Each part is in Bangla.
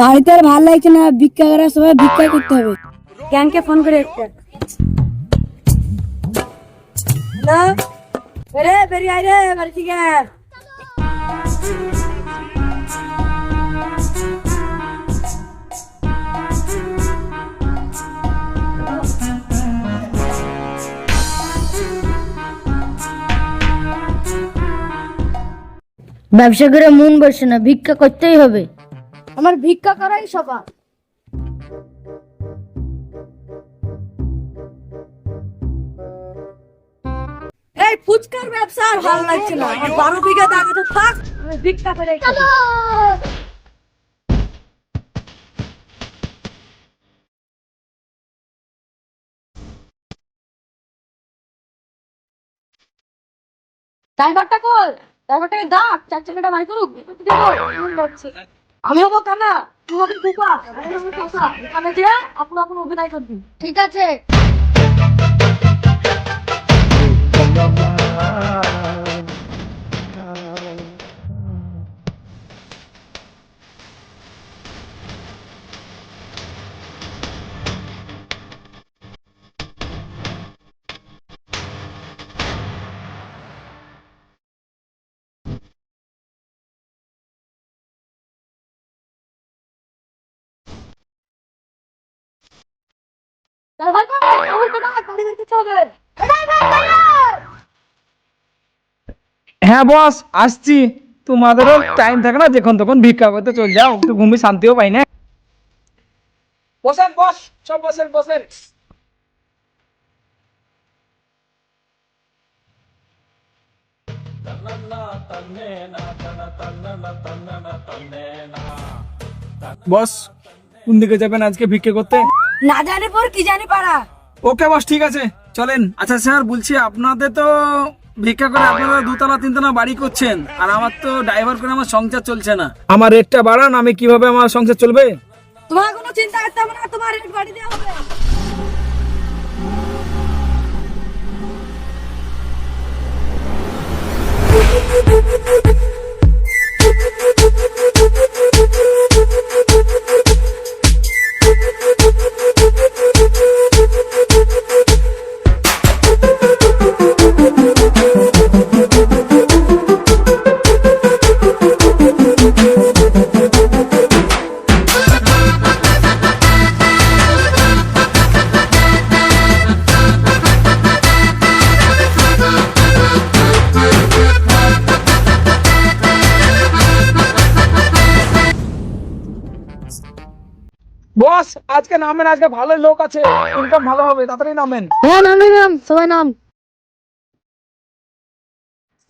বাড়িতে আর ভালো লাগছে না ভিক্ষা করার সময় ভিক্ষা করতে হবে। জ্ঞানকে ফোন করে একটা। হ্যালো রে বেরিয়ে আয় রে বাড়ি থেকে। ব্যবসা করে মন বসে না ভিক্ষা করতেই হবে। আমার ভিক্ষা করাই সবার। এই ফুচকার ব্যবসা আর ভালো লাগছে না। আমার বারো বিঘা দাগে তো থাক। আমি ভিক্ষা করে ড্রাইভারটা কর ড্রাইভারটাকে ডাক চার চাকাটা বাড়ি করুক। আমি হব কানা তুই হবি কুপা এখানে যে আপনা আপন অভিনয় করবি। ঠিক আছে। হ্যাঁ বস, আসছি। তোমাদেরও টাইম থাকে না, যখন তখন ভিক্ষা করতে চল যাও, একটু ঘুমি শান্তিও পাই না। বসেন, বস, সব বসেন বসেন। বস, কোন দিকে যাবেন আজকে ভিক্ষা করতে? না জানি পর কি জানি পারা ওকে বস ঠিক আছে। চলেন। আচ্ছা স্যার বলছি আপনাদের তো ভিক্ষা করে আপনারা দুতলা তিনতলা বাড়ি করছেন আর আমার তো ড্রাইভার করে আমার সংসার চলছে না। আমার রেটটা বাড়ান আমি কীভাবে আমার সংসার চলবে? তোমার কোনো চিন্তা করতে হবে না তোমার রেট বাড়ি দেওয়া হবে। আজকে নামেন আজকে ভালো লোক আছে। ইনকাম ভালো হবে তাড়াতাড়ি নামেন। হ্যাঁ নাম নাম সবাই নাম।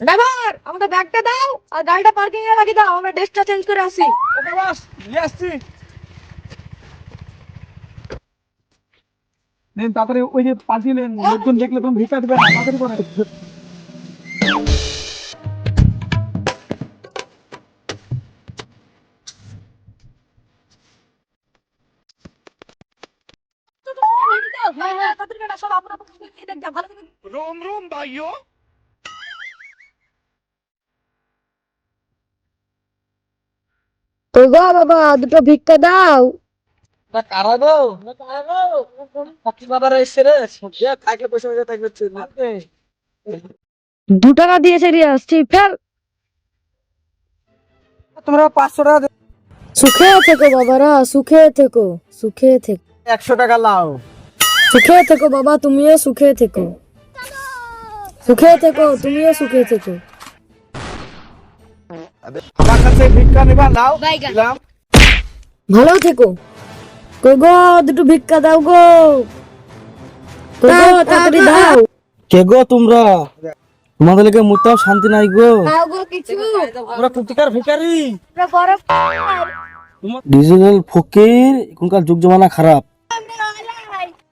ড্রাইভার আমাদের ব্যাগটা দাও আর গাড়িটা পার্কিং এ রাখি দাও আমরা ড্রেসটা চেঞ্জ করে আসি। ওকে বস নিয়ে আসছি। নিন তাড়াতাড়ি ওই যে পাঠিয়ে লোকজন দেখলে তুমি ভিক্ষা দেবে না, তাড়াতাড়ি করে। রোম রোম তো গো বাবা দুটো ভিক্ষা দাও। না কারা গো না কারা গো কাকি রে। থাকলে পয়সা পয়সা থাকবে দু টাকা দিয়েছে রে ঠিক ফের তোমরা পাঁচশো টাকা সুখে থেকো বাবারা সুখে থেকো সুখে থেকো। একশো টাকা লাও। সুখে থেকো বাবা তুমিও সুখে থেকো। সুখে থেকো তুমিও সুখে থেকো। আমার কাছে ভিক্ষা নিবা লাও দিলাম। ভালো থেকো। কই গো দুটো ভিক্ষা দাও গো। কই গো তাড়াতাড়ি দাও। কে গো তোমরা? তোমাদের লেগে মুতাও শান্তি নাই গো। দাও গো কিছু। তোমরা কুটিকার ভিখারি। ডিজিটাল ফকির এখনকার যুগ জমানা খারাপ।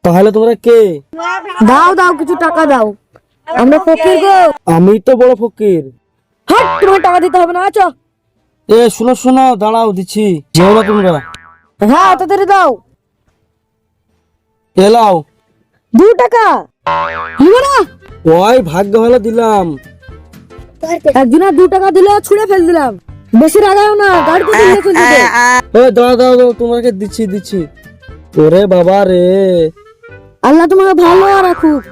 তাহলে তোমরা কে? দাও দাও কিছু টাকা দাও। আমরা ফকির গো। আমি তো বড় ফকির। হাট তোমার টাকা দিতে হবে না আচ্ছা এ শুনো শুনো দাঁড়াও দিচ্ছি। যেও না তোমরা। হ্যাঁ তাড়াতাড়ি দাও। এলাও দু টাকা। নিব না? ওই ভাগ্য ভালো দিলাম। একজনের দু টাকা দিলে ছুঁড়ে ফেল দিলাম। বেশি রাগাও না গাড়িতে দিয়ে চলে দে এ দাঁড়া দাঁড়া দাঁড়া, তোমাকে দিচ্ছি দিচ্ছি। ওরে বাবা রে। আল্লাহ তোমাকে ভালো রাখুক।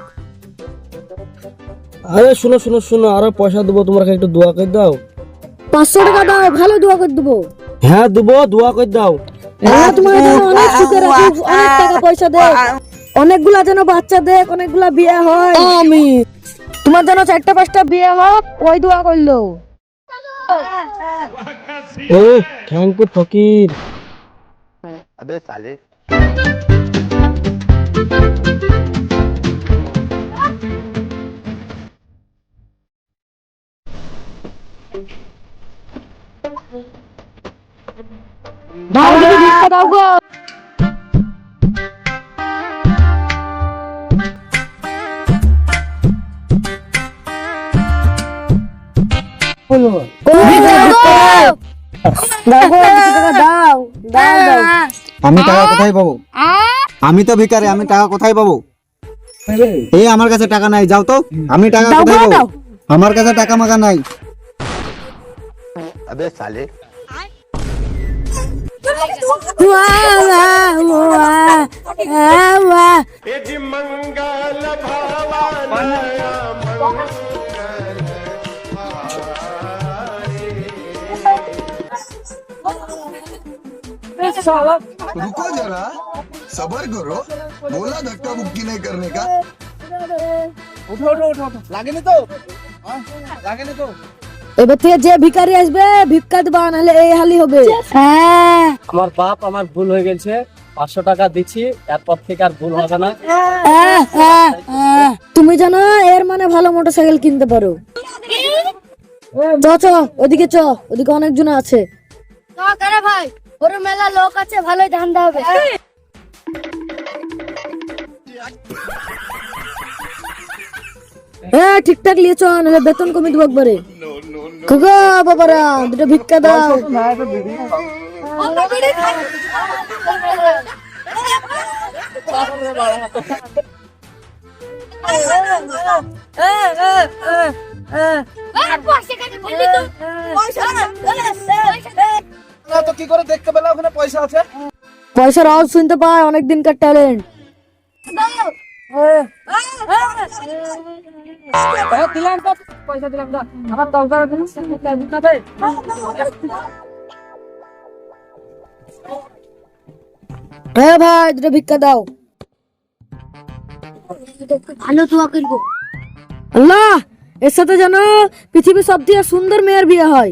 আরে শুনো শুনো শুনো আরও পয়সা দেবো তোমার একটু দোয়া করে দাও। পাঁচশো টাকা দাও ভালো দোয়া করে দেবো। হ্যাঁ দেবো দোয়া করে দাও। অনেকগুলা যেন বাচ্চা দেখ অনেকগুলা বিয়ে হয়। আমি তোমার যেন চারটা পাঁচটা বিয়ে হোক ওই দোয়া করল। ও থ্যাংক ইউ ফকির। আবে সালে দাও গো। আমি টাকা কোথায় পাবো? আমি তো ভিকারে আমি টাকা কোথায় পাবো? এই আমার কাছে টাকা নাই যাও তো। আমি টাকা কোথায় পাবো? আমার কাছে টাকা মাকা নাই। সালে रुको जरा सबर करो बोला धक्का बुक्की नहीं करने का उठो उठो उठो, लागे नहीं तो? हाँ, लागे नहीं तो? এবার থেকে যে ভিখারি আসবে ভিক্ষা দেবা নাহলে এই হালি হবে। হ্যাঁ। আমার বাপ আমার ভুল হয়ে গেছে পাঁচশো টাকা দিচ্ছি এরপর থেকে আর ভুল হবে না। আহ, আহ। তুমি জানো এর মানে ভালো মোটরসাইকেল কিনতে পারো। চ চ ওদিকে চ ওদিকে অনেকজন আছে। ভাই? ওর মেলা লোক আছে ভালোই ধান্দা হবে। হ্যাঁ ঠিকঠাক নিয়ে চ নাহলে বেতন কমে দেবো একবারে। খোকা বাবারা দুটো ভিক্ষা দাও। তো কি করে দেখতে পেলে ওখানে পয়সা আছে? পয়সার আওয়াজ শুনতে পায় অনেক দিনকার ট্যালেন্ট দিলাম তো পয়সা দিলাম তো। আমার দরকার হ্যাঁ ভাই দুটো ভিক্ষা দাও। ভালো দোয়া করব। আল্লাহ এর সাথে যেন পৃথিবীর সব থেকে সুন্দর মেয়ের বিয়ে হয়।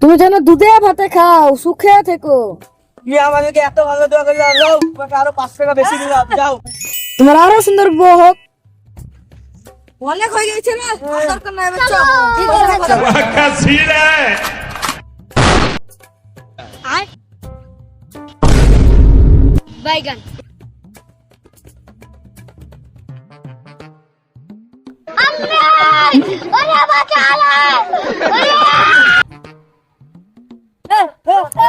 তুমি যেন দুধে ভাতে খাও সুখে থেকো। আমাদেরকে এত ভালো দেওয়া করলে আরও পাঁচ টাকা বেশি দিলাম যাও। তোমার আরও সুন্দর বউ হোক। অনেক হয়ে গেছে না দরকার নাই এবার চল। বাইগান ওরে বাঁচালে ভাই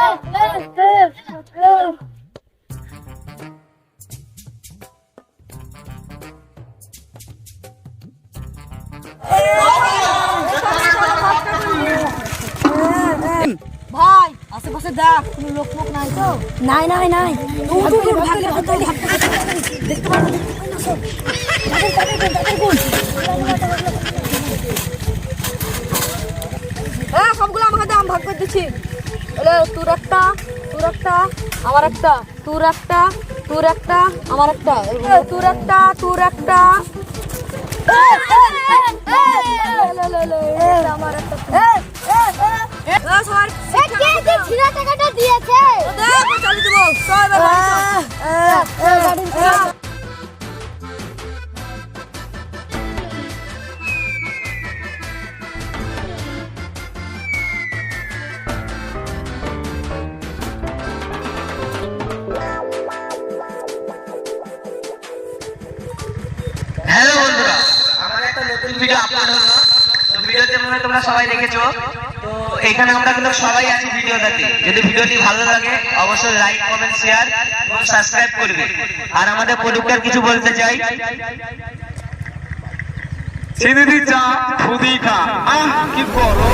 তো দেখ কোনো লোক নাই তো নাই নাই নাই দেখতে হ্যাঁ সবগুলো আমাকে দাম ভাগ করে দিচ্ছি তোর একটা তোর একটা আমার একটা তোর একটা তোর একটা আমার একটা তোর একটা তোর একটা আমার একটা সবার ছিনা টাকাটা হ্যালো বন্ধুরা আমার নতুন ভিডিও আপলোড ভিডিওতে মনে হয় তোমরা সবাই দেখেছ। এখানে আমরা কিন্তু সবাই আছি ভিডিও ভিডিওটাতে যদি ভিডিওটি ভালো লাগে, অবশ্যই লাইক কমেন্ট শেয়ার এবং সাবস্ক্রাইব করবে। আর আমাদের প্রোডাক্টার কিছু বলতে চাই। চিনি চা খুদি খা আহ, কি বলো?